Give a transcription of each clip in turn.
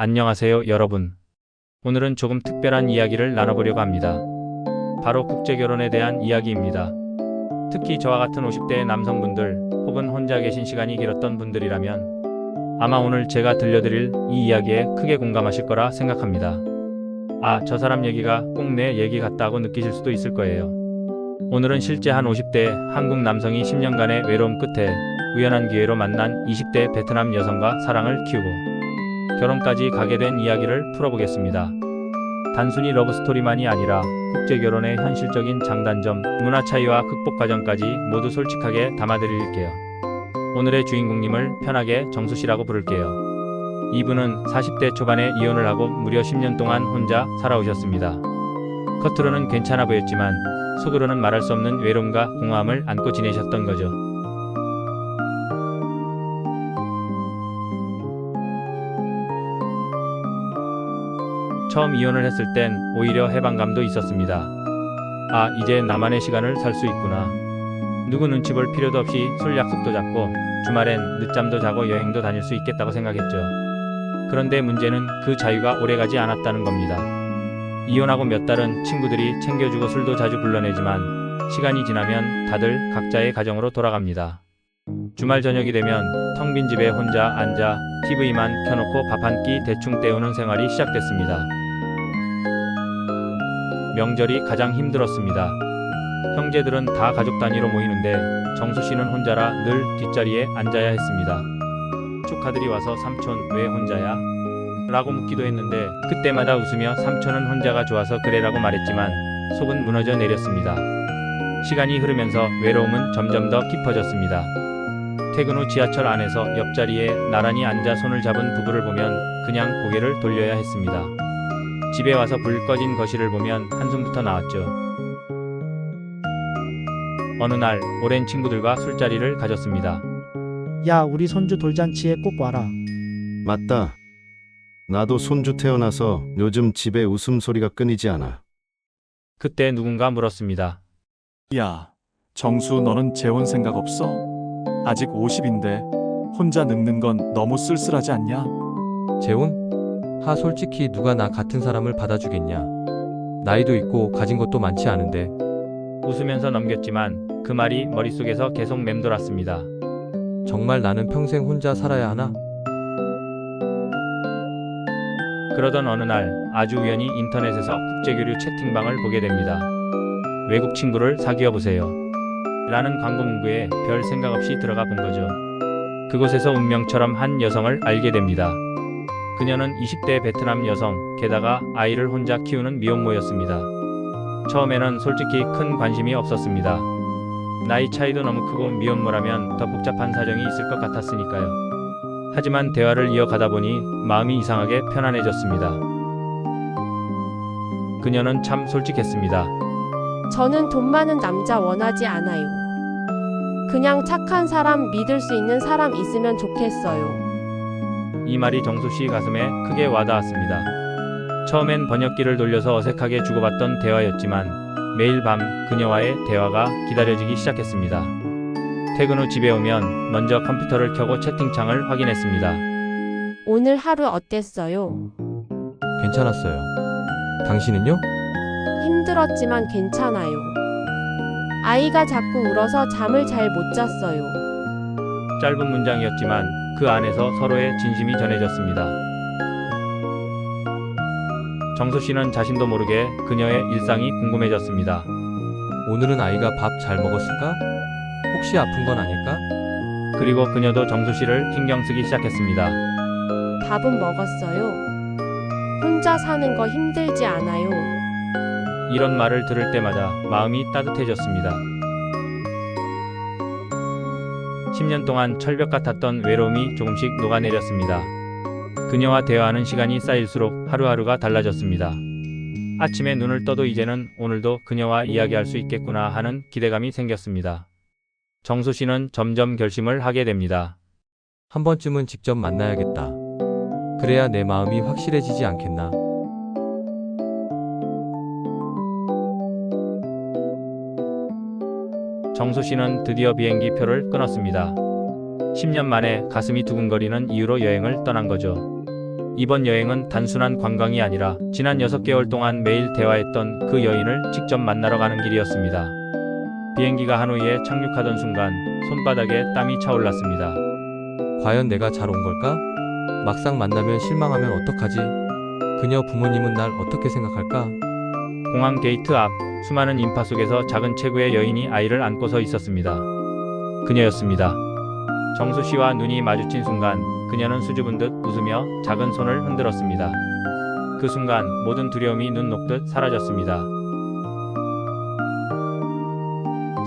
안녕하세요, 여러분. 오늘은 조금 특별한 이야기를 나눠보려고 합니다. 바로 국제결혼에 대한 이야기입니다. 특히 저와 같은 50대의 남성분들 혹은 혼자 계신 시간이 길었던 분들이라면 아마 오늘 제가 들려드릴 이 이야기에 크게 공감하실 거라 생각합니다. 아, 저 사람 얘기가 꼭 내 얘기 같다고 느끼실 수도 있을 거예요. 오늘은 실제 한 50대 한국 남성이 10년간의 외로움 끝에 우연한 기회로 만난 20대 베트남 여성과 사랑을 키우고 결혼까지 가게 된 이야기를 풀어보겠습니다. 단순히 러브스토리만이 아니라 국제 결혼의 현실적인 장단점, 문화 차이와 극복 과정까지 모두 솔직하게 담아드릴게요. 오늘의 주인공님을 편하게 정수 씨라고 부를게요. 이분은 40대 초반에 이혼을 하고 무려 10년 동안 혼자 살아오셨습니다. 겉으로는 괜찮아 보였지만 속으로는 말할 수 없는 외로움과 공허함을 안고 지내셨던 거죠. 처음 이혼을 했을 땐 오히려 해방감도 있었습니다. 아, 이제 나만의 시간을 살 수 있구나. 누구 눈치 볼 필요도 없이 술 약속도 잡고 주말엔 늦잠도 자고 여행도 다닐 수 있겠다고 생각했죠. 그런데 문제는 그 자유가 오래가지 않았다는 겁니다. 이혼하고 몇 달은 친구들이 챙겨주고 술도 자주 불러내지만 시간이 지나면 다들 각자의 가정으로 돌아갑니다. 주말 저녁이 되면 텅 빈 집에 혼자 앉아 TV만 켜놓고 밥 한 끼 대충 때우는 생활이 시작됐습니다. 명절이 가장 힘들었습니다. 형제들은 다 가족 단위로 모이는데 정수 씨는 혼자라 늘 뒷자리에 앉아야 했습니다. 조카들이 와서 삼촌 왜 혼자야? 라고 묻기도 했는데 그때마다 웃으며 삼촌은 혼자가 좋아서 그래라고 말했지만 속은 무너져 내렸습니다. 시간이 흐르면서 외로움은 점점 더 깊어졌습니다. 퇴근 후 지하철 안에서 옆자리에 나란히 앉아 손을 잡은 부부를 보면 그냥 고개를 돌려야 했습니다. 집에 와서 불 꺼진 거실을 보면 한숨부터 나왔죠. 어느 날 오랜 친구들과 술자리를 가졌습니다. 야, 우리 손주 돌잔치에 꼭 와라. 맞다. 나도 손주 태어나서 요즘 집에 웃음소리가 끊이지 않아. 그때 누군가 물었습니다. 야, 정수 너는 재혼 생각 없어? 아직 50인데 혼자 늙는 건 너무 쓸쓸하지 않냐? 재혼? 하 솔직히 누가 나 같은 사람을 받아주겠냐. 나이도 있고 가진 것도 많지 않은데 웃으면서 넘겼지만 그 말이 머릿속에서 계속 맴돌았습니다. 정말 나는 평생 혼자 살아야 하나? 그러던 어느 날 아주 우연히 인터넷에서 국제교류 채팅방을 보게 됩니다. 외국 친구를 사귀어 보세요. 라는 광고 문구에 별 생각 없이 들어가 본 거죠. 그곳에서 운명처럼 한 여성을 알게 됩니다. 그녀는 20대 베트남 여성, 게다가 아이를 혼자 키우는 미혼모였습니다. 처음에는 솔직히 큰 관심이 없었습니다. 나이 차이도 너무 크고 미혼모라면 더 복잡한 사정이 있을 것 같았으니까요. 하지만 대화를 이어가다 보니 마음이 이상하게 편안해졌습니다. 그녀는 참 솔직했습니다. 저는 돈 많은 남자 원하지 않아요. 그냥 착한 사람, 믿을 수 있는 사람 있으면 좋겠어요. 이 말이 정수 씨 가슴에 크게 와닿았습니다. 처음엔 번역기를 돌려서 어색하게 주고받던 대화였지만 매일 밤 그녀와의 대화가 기다려지기 시작했습니다. 퇴근 후 집에 오면 먼저 컴퓨터를 켜고 채팅창을 확인했습니다. 오늘 하루 어땠어요? 괜찮았어요. 당신은요? 힘들었지만 괜찮아요. 아이가 자꾸 울어서 잠을 잘 못 잤어요. 짧은 문장이었지만 그 안에서 서로의 진심이 전해졌습니다. 정수 씨는 자신도 모르게 그녀의 일상이 궁금해졌습니다. 오늘은 아이가 밥 잘 먹었을까? 혹시 아픈 건 아닐까? 그리고 그녀도 정수 씨를 신경 쓰기 시작했습니다. 밥은 먹었어요. 혼자 사는 거 힘들지 않아요. 이런 말을 들을 때마다 마음이 따뜻해졌습니다. 10년 동안 철벽 같았던 외로움이 조금씩 녹아내렸습니다. 그녀와 대화하는 시간이 쌓일수록 하루하루가 달라졌습니다. 아침에 눈을 떠도 이제는 오늘도 그녀와 이야기할 수 있겠구나 하는 기대감이 생겼습니다. 정수 씨는 점점 결심을 하게 됩니다. 한 번쯤은 직접 만나야겠다. 그래야 내 마음이 확실해지지 않겠나? 정수 씨는 드디어 비행기 표를 끊었습니다. 10년 만에 가슴이 두근거리는 이유로 여행을 떠난 거죠. 이번 여행은 단순한 관광이 아니라 지난 6개월 동안 매일 대화했던 그 여인을 직접 만나러 가는 길이었습니다. 비행기가 하노이에 착륙하던 순간 손바닥에 땀이 차올랐습니다. 과연 내가 잘 온 걸까? 막상 만나면 실망하면 어떡하지? 그녀 부모님은 날 어떻게 생각할까? 공항 게이트 앞 수많은 인파 속에서 작은 체구의 여인이 아이를 안고 서 있었습니다. 그녀였습니다. 정수 씨와 눈이 마주친 순간 그녀는 수줍은 듯 웃으며 작은 손을 흔들었습니다. 그 순간 모든 두려움이 눈 녹듯 사라졌습니다.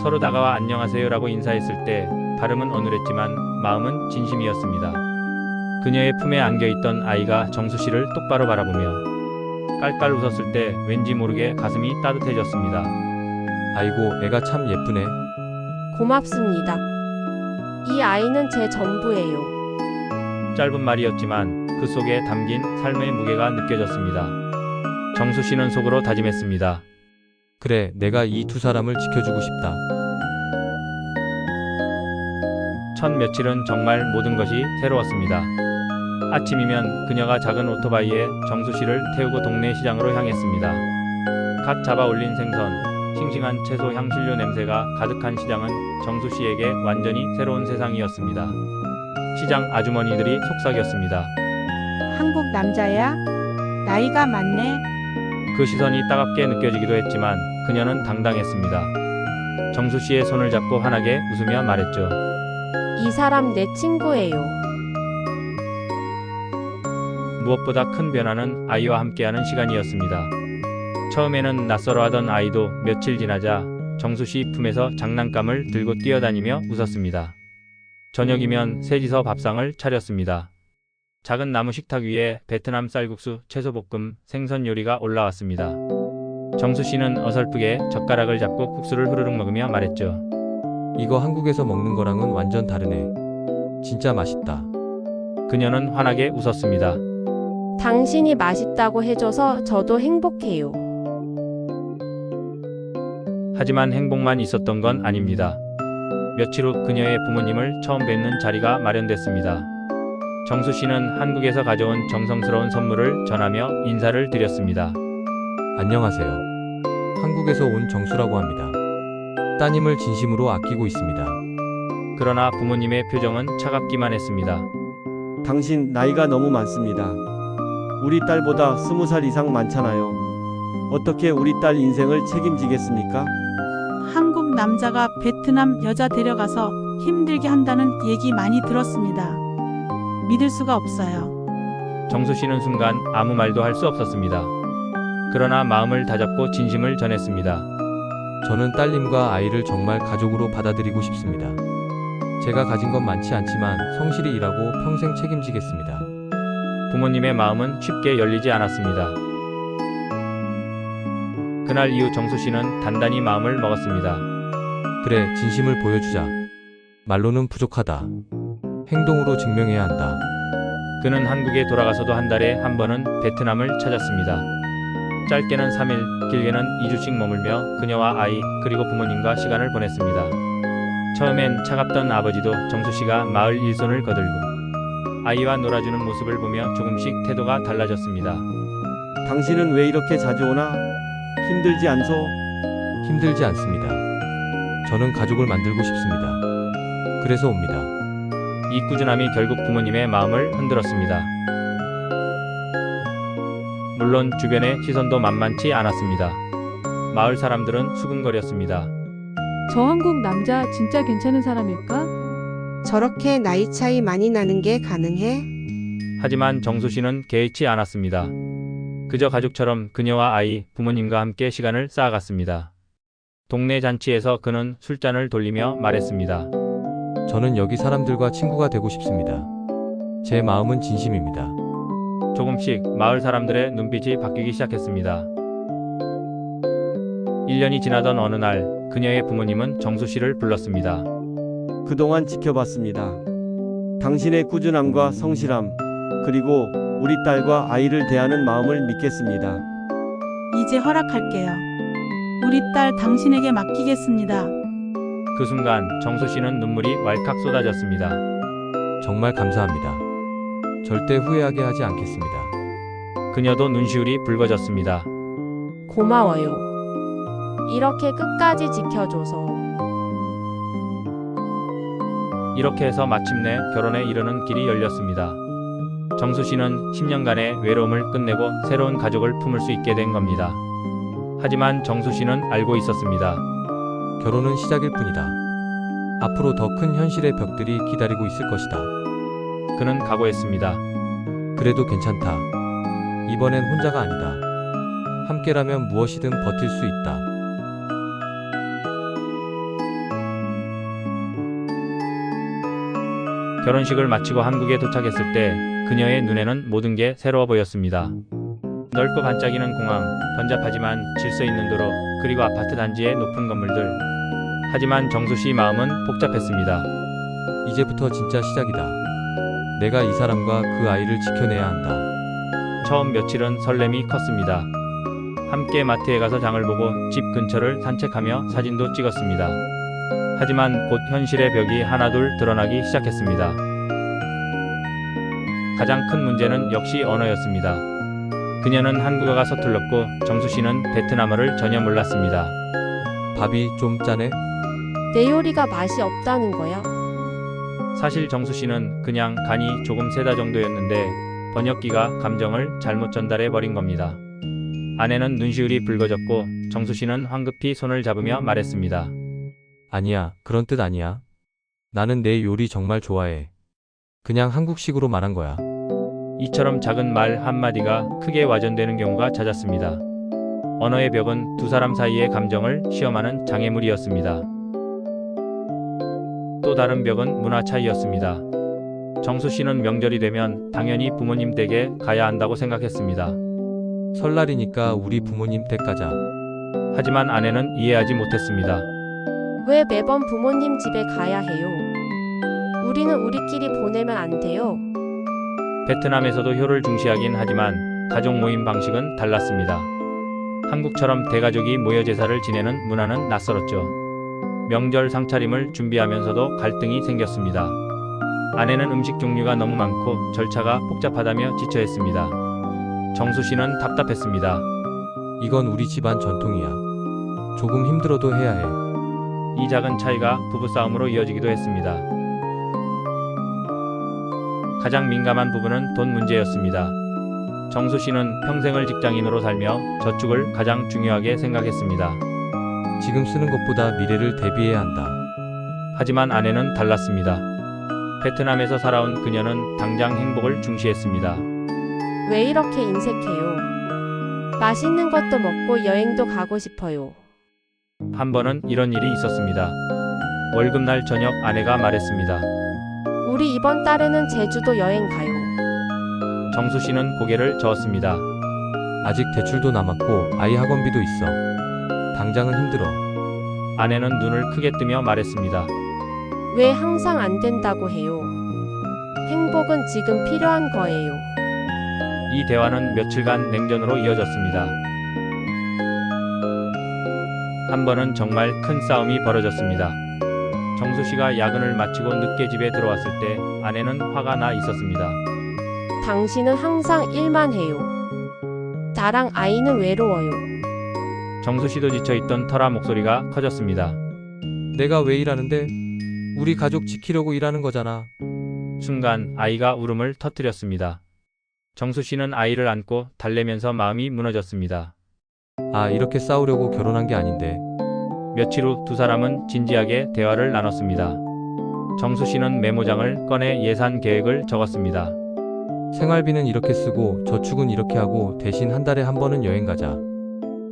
서로 다가와 안녕하세요라고 인사했을 때 발음은 어눌했지만 마음은 진심이었습니다. 그녀의 품에 안겨 있던 아이가 정수 씨를 똑바로 바라보며 깔깔 웃었을 때 왠지 모르게 가슴이 따뜻해졌습니다. 아이고, 애가 참 예쁘네. 고맙습니다. 이 아이는 제 전부예요. 짧은 말이었지만 그 속에 담긴 삶의 무게가 느껴졌습니다. 정수 씨는 속으로 다짐했습니다. 그래, 내가 이 두 사람을 지켜주고 싶다. 첫 며칠은 정말 모든 것이 새로웠습니다. 아침이면 그녀가 작은 오토바이에 정수 씨를 태우고 동네 시장으로 향했습니다. 갓 잡아 올린 생선, 싱싱한 채소 향신료 냄새가 가득한 시장은 정수 씨에게 완전히 새로운 세상이었습니다. 시장 아주머니들이 속삭였습니다. 한국 남자야? 나이가 많네. 그 시선이 따갑게 느껴지기도 했지만 그녀는 당당했습니다. 정수 씨의 손을 잡고 환하게 웃으며 말했죠. 이 사람 내 친구예요. 무엇보다 큰 변화는 아이와 함께하는 시간이었습니다. 처음에는 낯설어하던 아이도 며칠 지나자 정수 씨 품에서 장난감을 들고 뛰어다니며 웃었습니다. 저녁이면 셋이서 밥상을 차렸습니다. 작은 나무 식탁 위에 베트남 쌀국수, 채소볶음, 생선 요리가 올라왔습니다. 정수 씨는 어설프게 젓가락을 잡고 국수를 후루룩 먹으며 말했죠. 이거 한국에서 먹는 거랑은 완전 다르네. 진짜 맛있다. 그녀는 환하게 웃었습니다. 당신이 맛있다고 해줘서 저도 행복해요. 하지만 행복만 있었던 건 아닙니다. 며칠 후 그녀의 부모님을 처음 뵙는 자리가 마련됐습니다. 정수 씨는 한국에서 가져온 정성스러운 선물을 전하며 인사를 드렸습니다. 안녕하세요. 한국에서 온 정수라고 합니다. 따님을 진심으로 아끼고 있습니다. 그러나 부모님의 표정은 차갑기만 했습니다. 당신 나이가 너무 많습니다. 우리 딸보다 스무 살 이상 많잖아요. 어떻게 우리 딸 인생을 책임지겠습니까? 한국 남자가 베트남 여자 데려가서 힘들게 한다는 얘기 많이 들었습니다. 믿을 수가 없어요. 정수 씨는 순간 아무 말도 할 수 없었습니다. 그러나 마음을 다잡고 진심을 전했습니다. 저는 딸님과 아이를 정말 가족으로 받아들이고 싶습니다. 제가 가진 건 많지 않지만 성실히 일하고 평생 책임지겠습니다. 부모님의 마음은 쉽게 열리지 않았습니다. 그날 이후 정수 씨는 단단히 마음을 먹었습니다. 그래, 진심을 보여주자. 말로는 부족하다. 행동으로 증명해야 한다. 그는 한국에 돌아가서도 한 달에 한 번은 베트남을 찾았습니다. 짧게는 3일, 길게는 2주씩 머물며 그녀와 아이, 그리고 부모님과 시간을 보냈습니다. 처음엔 차갑던 아버지도 정수 씨가 마을 일손을 거들고 아이와 놀아주는 모습을 보며 조금씩 태도가 달라졌습니다. 당신은 왜 이렇게 자주 오나? 힘들지 않소? 힘들지 않습니다. 저는 가족을 만들고 싶습니다. 그래서 옵니다. 이 꾸준함이 결국 부모님의 마음을 흔들었습니다. 물론 주변의 시선도 만만치 않았습니다. 마을 사람들은 수근거렸습니다. 저 한국 남자 진짜 괜찮은 사람일까? 저렇게 나이 차이 많이 나는 게 가능해? 하지만 정수 씨는 개의치 않았습니다. 그저 가족처럼 그녀와 아이, 부모님과 함께 시간을 쌓아갔습니다. 동네 잔치에서 그는 술잔을 돌리며 말했습니다. 저는 여기 사람들과 친구가 되고 싶습니다. 제 마음은 진심입니다. 조금씩 마을 사람들의 눈빛이 바뀌기 시작했습니다. 1년이 지나던 어느 날, 그녀의 부모님은 정수 씨를 불렀습니다. 그동안 지켜봤습니다. 당신의 꾸준함과 성실함, 그리고 우리 딸과 아이를 대하는 마음을 믿겠습니다. 이제 허락할게요. 우리 딸 당신에게 맡기겠습니다. 그 순간 정수 씨는 눈물이 왈칵 쏟아졌습니다. 정말 감사합니다. 절대 후회하게 하지 않겠습니다. 그녀도 눈시울이 붉어졌습니다. 고마워요. 이렇게 끝까지 지켜줘서. 이렇게 해서 마침내 결혼에 이르는 길이 열렸습니다. 정수 씨는 10년간의 외로움을 끝내고 새로운 가족을 품을 수 있게 된 겁니다. 하지만 정수 씨는 알고 있었습니다. 결혼은 시작일 뿐이다. 앞으로 더 큰 현실의 벽들이 기다리고 있을 것이다. 그는 각오했습니다. 그래도 괜찮다. 이번엔 혼자가 아니다. 함께라면 무엇이든 버틸 수 있다. 결혼식을 마치고 한국에 도착했을 때 그녀의 눈에는 모든 게 새로워 보였습니다. 넓고 반짝이는 공항, 번잡하지만 질서 있는 도로, 그리고 아파트 단지의 높은 건물들. 하지만 정수 씨 마음은 복잡했습니다. 이제부터 진짜 시작이다. 내가 이 사람과 그 아이를 지켜내야 한다. 처음 며칠은 설렘이 컸습니다. 함께 마트에 가서 장을 보고 집 근처를 산책하며 사진도 찍었습니다. 하지만 곧 현실의 벽이 하나둘 드러나기 시작했습니다. 가장 큰 문제는 역시 언어였습니다. 그녀는 한국어가 서툴렀고 정수 씨는 베트남어를 전혀 몰랐습니다. 밥이 좀 짜네? 내 요리가 맛이 없다는 거야? 사실 정수 씨는 그냥 간이 조금 세다 정도였는데 번역기가 감정을 잘못 전달해 버린 겁니다. 아내는 눈시울이 붉어졌고 정수 씨는 황급히 손을 잡으며 말했습니다. 아니야, 그런 뜻 아니야. 나는 내 요리 정말 좋아해. 그냥 한국식으로 말한 거야. 이처럼 작은 말 한마디가 크게 와전되는 경우가 잦았습니다. 언어의 벽은 두 사람 사이의 감정을 시험하는 장애물이었습니다. 또 다른 벽은 문화 차이였습니다. 정수 씨는 명절이 되면 당연히 부모님 댁에 가야 한다고 생각했습니다. 설날이니까 우리 부모님 댁 가자. 하지만 아내는 이해하지 못했습니다. 왜 매번 부모님 집에 가야 해요? 우리는 우리끼리 보내면 안 돼요? 베트남에서도 효를 중시하긴 하지만 가족 모임 방식은 달랐습니다. 한국처럼 대가족이 모여 제사를 지내는 문화는 낯설었죠. 명절 상차림을 준비하면서도 갈등이 생겼습니다. 아내는 음식 종류가 너무 많고 절차가 복잡하다며 지쳐했습니다. 정수 씨는 답답했습니다. 이건 우리 집안 전통이야. 조금 힘들어도 해야 해. 이 작은 차이가 부부싸움으로 이어지기도 했습니다. 가장 민감한 부분은 돈 문제였습니다. 정수 씨는 평생을 직장인으로 살며 저축을 가장 중요하게 생각했습니다. 지금 쓰는 것보다 미래를 대비해야 한다. 하지만 아내는 달랐습니다. 베트남에서 살아온 그녀는 당장 행복을 중시했습니다. 왜 이렇게 인색해요? 맛있는 것도 먹고 여행도 가고 싶어요. 한 번은 이런 일이 있었습니다. 월급날 저녁 아내가 말했습니다. 우리 이번 달에는 제주도 여행 가요. 정수 씨는 고개를 저었습니다. 아직 대출도 남았고 아이 학원비도 있어. 당장은 힘들어. 아내는 눈을 크게 뜨며 말했습니다. 왜 항상 안 된다고 해요? 행복은 지금 필요한 거예요. 이 대화는 며칠간 냉전으로 이어졌습니다. 한 번은 정말 큰 싸움이 벌어졌습니다. 정수 씨가 야근을 마치고 늦게 집에 들어왔을 때 아내는 화가 나 있었습니다. 당신은 항상 일만 해요. 나랑 아이는 외로워요. 정수 씨도 지쳐있던 터라 목소리가 커졌습니다. 내가 왜 일하는데? 우리 가족 지키려고 일하는 거잖아. 순간 아이가 울음을 터뜨렸습니다. 정수 씨는 아이를 안고 달래면서 마음이 무너졌습니다. 아, 이렇게 싸우려고 결혼한 게 아닌데. 며칠 후 두 사람은 진지하게 대화를 나눴습니다. 정수 씨는 메모장을 꺼내 예산 계획을 적었습니다. 생활비는 이렇게 쓰고 저축은 이렇게 하고 대신 한 달에 한 번은 여행 가자.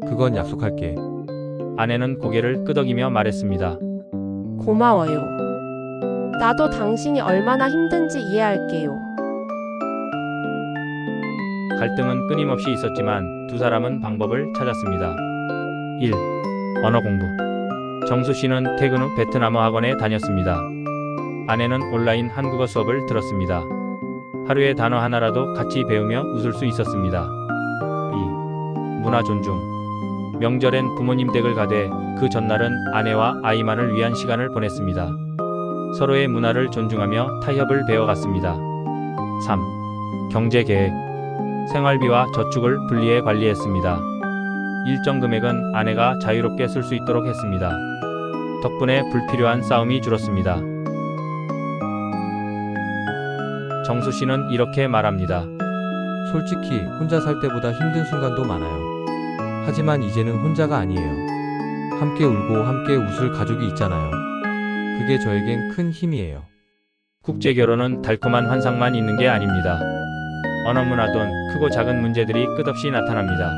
그건 약속할게. 아내는 고개를 끄덕이며 말했습니다. 고마워요. 나도 당신이 얼마나 힘든지 이해할게요. 갈등은 끊임없이 있었지만 두 사람은 방법을 찾았습니다. 1. 언어 공부. 정수 씨는 퇴근 후 베트남어 학원에 다녔습니다. 아내는 온라인 한국어 수업을 들었습니다. 하루에 단어 하나라도 같이 배우며 웃을 수 있었습니다. 2. 문화 존중. 명절엔 부모님 댁을 가되 그 전날은 아내와 아이만을 위한 시간을 보냈습니다. 서로의 문화를 존중하며 타협을 배워갔습니다. 3. 경제 계획, 생활비와 저축을 분리해 관리했습니다. 일정 금액은 아내가 자유롭게 쓸 수 있도록 했습니다. 덕분에 불필요한 싸움이 줄었습니다. 정수 씨는 이렇게 말합니다. 솔직히 혼자 살 때보다 힘든 순간도 많아요. 하지만 이제는 혼자가 아니에요. 함께 울고 함께 웃을 가족이 있잖아요. 그게 저에겐 큰 힘이에요. 국제 결혼은 달콤한 환상만 있는 게 아닙니다. 언어 문화돈, 크고 작은 문제들이 끝없이 나타납니다.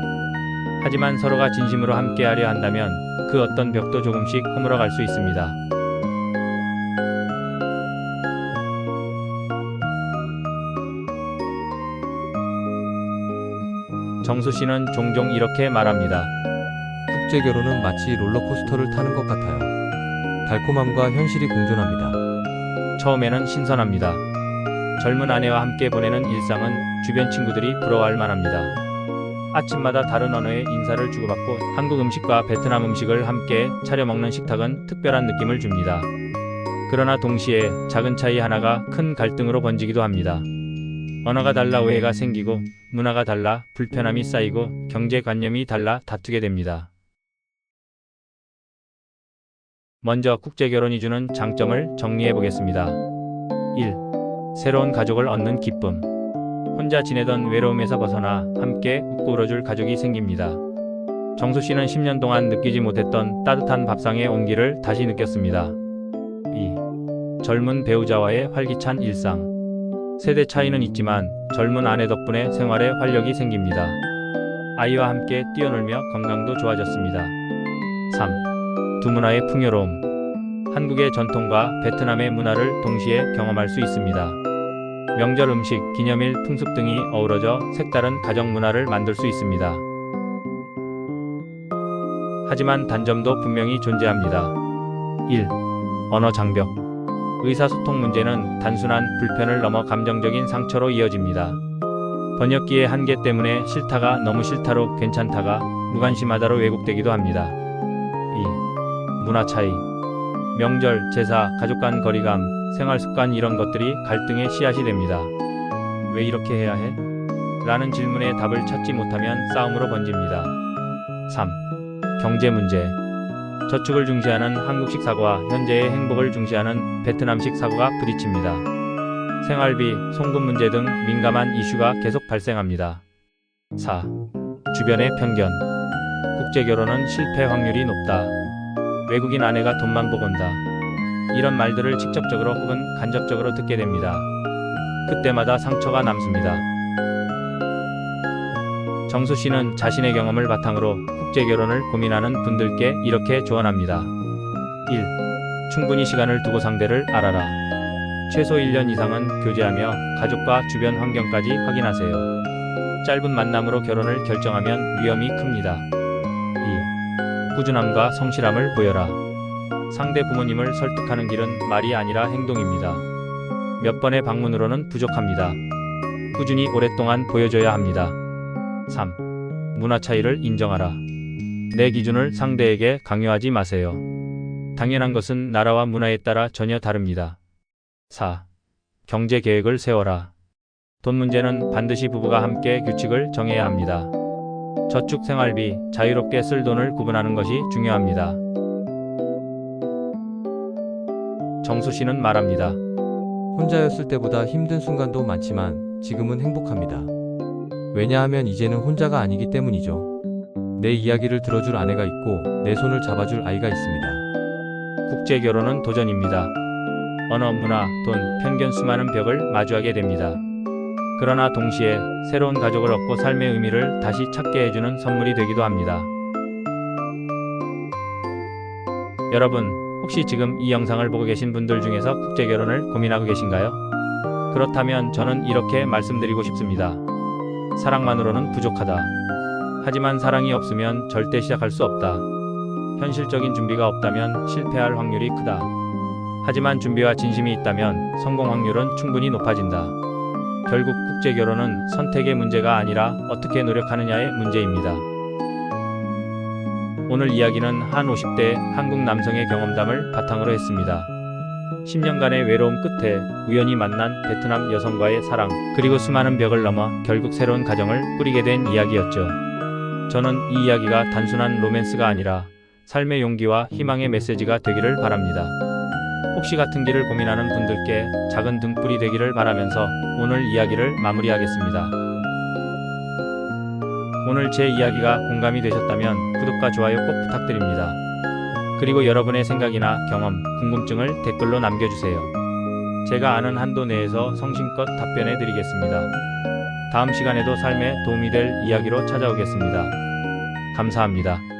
하지만 서로가 진심으로 함께하려 한다면 그 어떤 벽도 조금씩 허물어 갈 수 있습니다. 정수 씨는 종종 이렇게 말합니다. 국제 결혼은 마치 롤러코스터를 타는 것 같아요. 달콤함과 현실이 공존합니다. 처음에는 신선합니다. 젊은 아내와 함께 보내는 일상은 주변 친구들이 부러워할 만합니다. 아침마다 다른 언어의 인사를 주고받고 한국 음식과 베트남 음식을 함께 차려 먹는 식탁은 특별한 느낌을 줍니다. 그러나 동시에 작은 차이 하나가 큰 갈등으로 번지기도 합니다. 언어가 달라 오해가 생기고 문화가 달라 불편함이 쌓이고 경제관념이 달라 다투게 됩니다. 먼저 국제결혼이 주는 장점을 정리해 보겠습니다. 1. 새로운 가족을 얻는 기쁨. 혼자 지내던 외로움에서 벗어나 함께 웃고 울어줄 가족이 생깁니다. 정수 씨는 10년 동안 느끼지 못했던 따뜻한 밥상의 온기를 다시 느꼈습니다. 2. 젊은 배우자와의 활기찬 일상. 세대 차이는 있지만 젊은 아내 덕분에 생활에 활력이 생깁니다. 아이와 함께 뛰어놀며 건강도 좋아졌습니다. 3. 두 문화의 풍요로움. 한국의 전통과 베트남의 문화를 동시에 경험할 수 있습니다. 명절 음식, 기념일, 풍습 등이 어우러져 색다른 가정 문화를 만들 수 있습니다. 하지만 단점도 분명히 존재합니다. 1. 언어 장벽. 의사소통 문제는 단순한 불편을 넘어 감정적인 상처로 이어집니다. 번역기의 한계 때문에 싫다가 너무 싫다로 괜찮다가 무관심하다로 왜곡되기도 합니다. 2. 문화 차이. 명절, 제사, 가족 간 거리감, 생활 습관 이런 것들이 갈등의 씨앗이 됩니다. 왜 이렇게 해야 해? 라는 질문에 답을 찾지 못하면 싸움으로 번집니다. 3. 경제 문제. 저축을 중시하는 한국식 사고와 현재의 행복을 중시하는 베트남식 사고가 부딪힙니다. 생활비, 송금 문제 등 민감한 이슈가 계속 발생합니다. 4. 주변의 편견. 국제 결혼은 실패 확률이 높다. 외국인 아내가 돈만 보고 온다. 이런 말들을 직접적으로 혹은 간접적으로 듣게 됩니다. 그때마다 상처가 남습니다. 정수 씨는 자신의 경험을 바탕으로 국제 결혼을 고민하는 분들께 이렇게 조언합니다. 1. 충분히 시간을 두고 상대를 알아라. 최소 1년 이상은 교제하며 가족과 주변 환경까지 확인하세요. 짧은 만남으로 결혼을 결정하면 위험이 큽니다. 2. 꾸준함과 성실함을 보여라. 상대 부모님을 설득하는 길은 말이 아니라 행동입니다. 몇 번의 방문으로는 부족합니다. 꾸준히 오랫동안 보여줘야 합니다. 3. 문화 차이를 인정하라. 내 기준을 상대에게 강요하지 마세요. 당연한 것은 나라와 문화에 따라 전혀 다릅니다. 4. 경제 계획을 세워라. 돈 문제는 반드시 부부가 함께 규칙을 정해야 합니다. 저축 생활비, 자유롭게 쓸 돈을 구분하는 것이 중요합니다. 정수 씨는 말합니다. 혼자였을 때보다 힘든 순간도 많지만 지금은 행복합니다. 왜냐하면 이제는 혼자가 아니기 때문이죠. 내 이야기를 들어줄 아내가 있고 내 손을 잡아줄 아이가 있습니다. 국제 결혼은 도전입니다. 언어, 문화, 돈, 편견 수많은 벽을 마주하게 됩니다. 그러나 동시에 새로운 가족을 얻고 삶의 의미를 다시 찾게 해주는 선물이 되기도 합니다. 여러분, 혹시 지금 이 영상을 보고 계신 분들 중에서 국제 결혼을 고민하고 계신가요? 그렇다면 저는 이렇게 말씀드리고 싶습니다. 사랑만으로는 부족하다. 하지만 사랑이 없으면 절대 시작할 수 없다. 현실적인 준비가 없다면 실패할 확률이 크다. 하지만 준비와 진심이 있다면 성공 확률은 충분히 높아진다. 결국 국제 결혼은 선택의 문제가 아니라 어떻게 노력하느냐의 문제입니다. 오늘 이야기는 한 50대 한국 남성의 경험담을 바탕으로 했습니다. 10년간의 외로움 끝에 우연히 만난 베트남 여성과의 사랑, 그리고 수많은 벽을 넘어 결국 새로운 가정을 꾸리게 된 이야기였죠. 저는 이 이야기가 단순한 로맨스가 아니라 삶의 용기와 희망의 메시지가 되기를 바랍니다. 혹시 같은 길을 고민하는 분들께 작은 등불이 되기를 바라면서 오늘 이야기를 마무리하겠습니다. 오늘 제 이야기가 공감이 되셨다면 구독과 좋아요 꼭 부탁드립니다. 그리고 여러분의 생각이나 경험, 궁금증을 댓글로 남겨주세요. 제가 아는 한도 내에서 성심껏 답변해 드리겠습니다. 다음 시간에도 삶에 도움이 될 이야기로 찾아오겠습니다. 감사합니다.